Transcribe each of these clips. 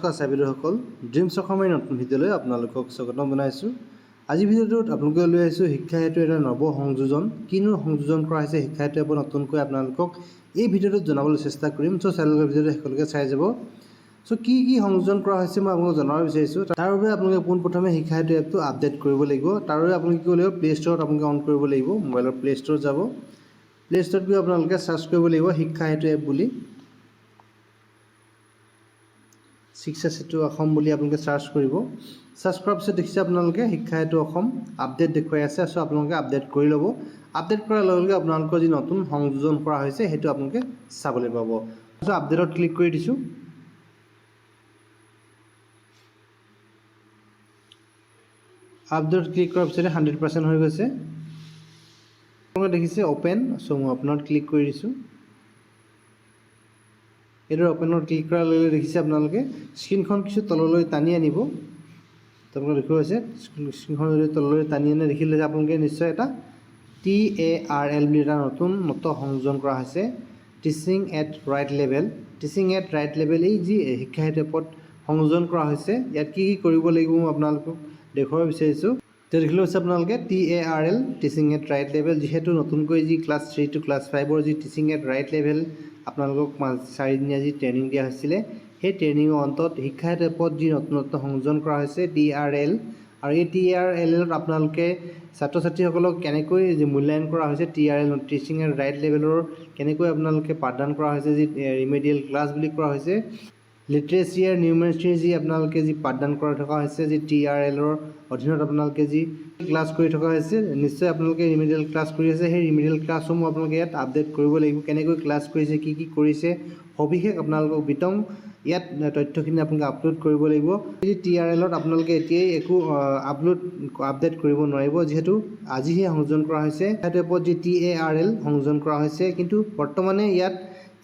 নমস্কাৰ চাইবেদসকল ড্ৰিমছ অসমৰ নতুন ভিডিঅ'লৈ আপোনালোকক স্বাগতম জনাইছোঁ। আজি ভিডিঅ'টোত আপোনালোকে লৈ আহিছোঁ শিক্ষা হেতু এটা নৱ সংযোজন। কিনো সংযোজন কৰা হৈছে শিক্ষা হেতু এপ নতুনকৈ আপোনালোকক এই ভিডিঅ'টোত জনাবলৈ চেষ্টা কৰিম। চ' চেনেলৰ ভিডিঅ'টো শেষলৈকে চাই যাব। চ' কি কি সংযোজন কৰা হৈছে মই আপোনালোকক জনাব বিচাৰিছোঁ। তাৰ বাবে আপোনালোকে পোনপ্ৰথমে শিক্ষা হেতু এপটো আপডেট কৰিব লাগিব। তাৰ বাবে আপোনালোকে কি কৰিব লাগিব প্লে' ষ্ট'ৰত আপোনালোকে অন কৰিব লাগিব। মোবাইলৰ প্লে' ষ্ট'ৰত যাব। প্লে' ষ্ট'ৰত গৈ আপোনালোকে চাৰ্চ কৰিব লাগিব শিক্ষা হেতু এপ বুলি। শিক্ষা সেতু অসম বুলি আপোনালোকে চাৰ্চ কৰিব। চাৰ্চ কৰাৰ পিছত দেখিছে আপোনালোকে শিক্ষা সেতু অসম আপডেট দেখুৱাই আছে চ' আপোনালোকে আপডেট কৰি ল'ব। আপডেট কৰাৰ লগে লগে আপোনালোকৰ যি নতুন সংযোজন কৰা হৈছে, সেইটো আপোনালোকে চাবলৈ পাব। চ' আপডেটত ক্লিক কৰি দিছোঁ। আপডেট ক্লিক কৰাৰ পিছতে হাণ্ড্ৰেড পাৰ্চেণ্ট হৈ গৈছে। আপোনালোকে দেখিছে অ'পেন চ' মই অ'পেনত ক্লিক কৰি দিছোঁ। এইদৰে অ'পেনত ক্লিক কৰাৰ লগে দেখিছে আপোনালোকে। স্ক্ৰীণখন কিছু তললৈ টানি আনিব। আপোনালোকে দেখিব হৈছে। স্ক্ৰীণখন যদি তললৈ টানি আনে, দেখিলে যে আপোনালোকে নিশ্চয় এটা টি এ আৰ এল বুলি এটা নতুন মত সংযোজন কৰা হৈছে। Teaching at right level teaching at right level এই যি শিক্ষা হেতু এপত সংযোজন কৰা হৈছে, ইয়াত কি কি কৰিব লাগিব মই আপোনালোকক দেখুৱাব বিচাৰিছোঁ। এতিয়া দেখিলে হৈছে আপোনালোকে T A R L teaching at right level যিহেতু নতুনকৈ যি ক্লাছ থ্ৰী টু ক্লাছ ফাইভৰ যি টিচিং এট ৰাইট লেভেল আপোনালোকক পাঁচ চাৰিদিনীয়া যি ট্ৰেইনিং দিয়া হৈছিলে, সেই ট্ৰেইনিঙৰ অন্তত শিক্ষা এপত যি নতুন নতুন সংযোজন কৰা হৈছে টি আৰ এল আৰু এই টি আৰ এল এলত আপোনালোকে ছাত্ৰ ছাত্ৰীসকলক কেনেকৈ যি মূল্যায়ন কৰা হৈছে টি আৰ এল টিচিং এট ৰাইট লেভেলৰ কেনেকৈ আপোনালোকে পাঠদান কৰা হৈছে, যি ৰিমেডিয়েল ক্লাছ বুলি কোৱা হৈছে লিটাৰেচি আৰু নিউমেৰেচিৰ যি আপোনালোকে যি পাঠদান কৰা থকা হৈছে, যি টি আৰ এলৰ অধীনত আপোনালোকে যি ক্লাছ কৰি থকা হৈছে, নিশ্চয় আপোনালোকে ৰিমেডিয়েল ক্লাছ কৰি আছে। সেই ৰিমেডিয়েল ক্লাছসমূহ আপোনালোকে ইয়াত আপডেট কৰিব লাগিব। কেনেকৈ ক্লাছ কৰিছে, কি কি কৰিছে, সবিশেষ আপোনালোকক বিতং ইয়াত তথ্যখিনি আপোনালোকে আপলোড কৰিব লাগিব। এই টি আৰ এলত আপোনালোকে এতিয়াই একো আপলোড আপডেট কৰিব নোৱাৰিব। যিহেতু আজিহে সংযোজন কৰা হৈছে। সেইটো এপত যি টি এ আৰ এল সংযোজন কৰা হৈছে, কিন্তু বৰ্তমানে ইয়াত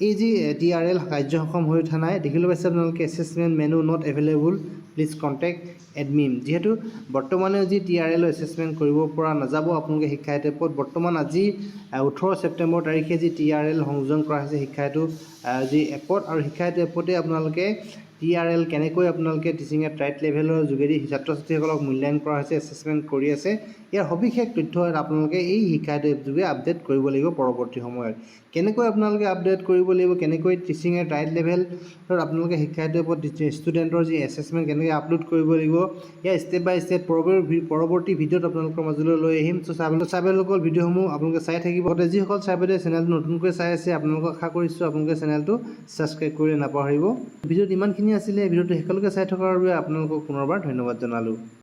এই যি টি আৰ এল কাৰ্যক্ষম হৈ উঠা নাই দেখিবলৈ পাইছে আপোনালোকে assessment menu not available please contact admin যিহেতু বৰ্তমানে যি টি আৰ এল এছেচমেণ্ট কৰিব পৰা নাযাব আপোনালোকে শিক্ষা এপত বৰ্তমান আজি ওঠৰ ছেপ্টেম্বৰ তাৰিখে যি টি আৰ এল সংযোজন কৰা হৈছে শিক্ষা হেতু যি এপত আৰু শিক্ষা হেতু এপতে আপোনালোকে টি আৰ এল কেনেকৈ আপোনালোকে টিচিং এট ৰাইট লেভেলৰ যোগেদি ছাত্ৰ ছাত্ৰীসকলক মূল্যায়ন কৰা হৈছে এছেচমেণ্ট কৰি আছে, ইয়াৰ সবিশেষ তথ্য আপোনালোকে এই শিক্ষা এপ যোগে আপডেট কৰিব লাগিব পৰৱৰ্তী সময়ত। কেনেকৈ আপোনালোকে আপডেট কৰিব লাগিব, কেনেকৈ টিচিং এট ৰাইট লেভেলত আপোনালোকে শিক্ষা এপত ষ্টুডেণ্টৰ যি এছেচমেণ্ট কেনেকৈ আপলোড কৰিব লাগিব, ইয়াৰ ষ্টেপ বাই ষ্টেপ পৰৱৰ্তী ভিডিঅ'ত আপোনালোকৰ মাজলৈ লৈ আহিম। চ' চাইবেল চাইবেলসকল ভিডিঅ'সমূহ আপোনালোকে চাই থাকিব। যিসকল চাইবেলে চেনেলটো নতুনকৈ চাই আছে, আপোনালোকক আশা কৰিছোঁ আপোনালোকে চেনেলটো ছাবস্ক্ৰাইব কৰি নাপাহৰিব। ভিডিঅ'ত ইমানখিনি আছিলে ভিডিঅ'টো শেষলৈকে চাই থকাৰ বাবে আপোনালোকক পুনৰবাৰ ধন্যবাদ জনালোঁ।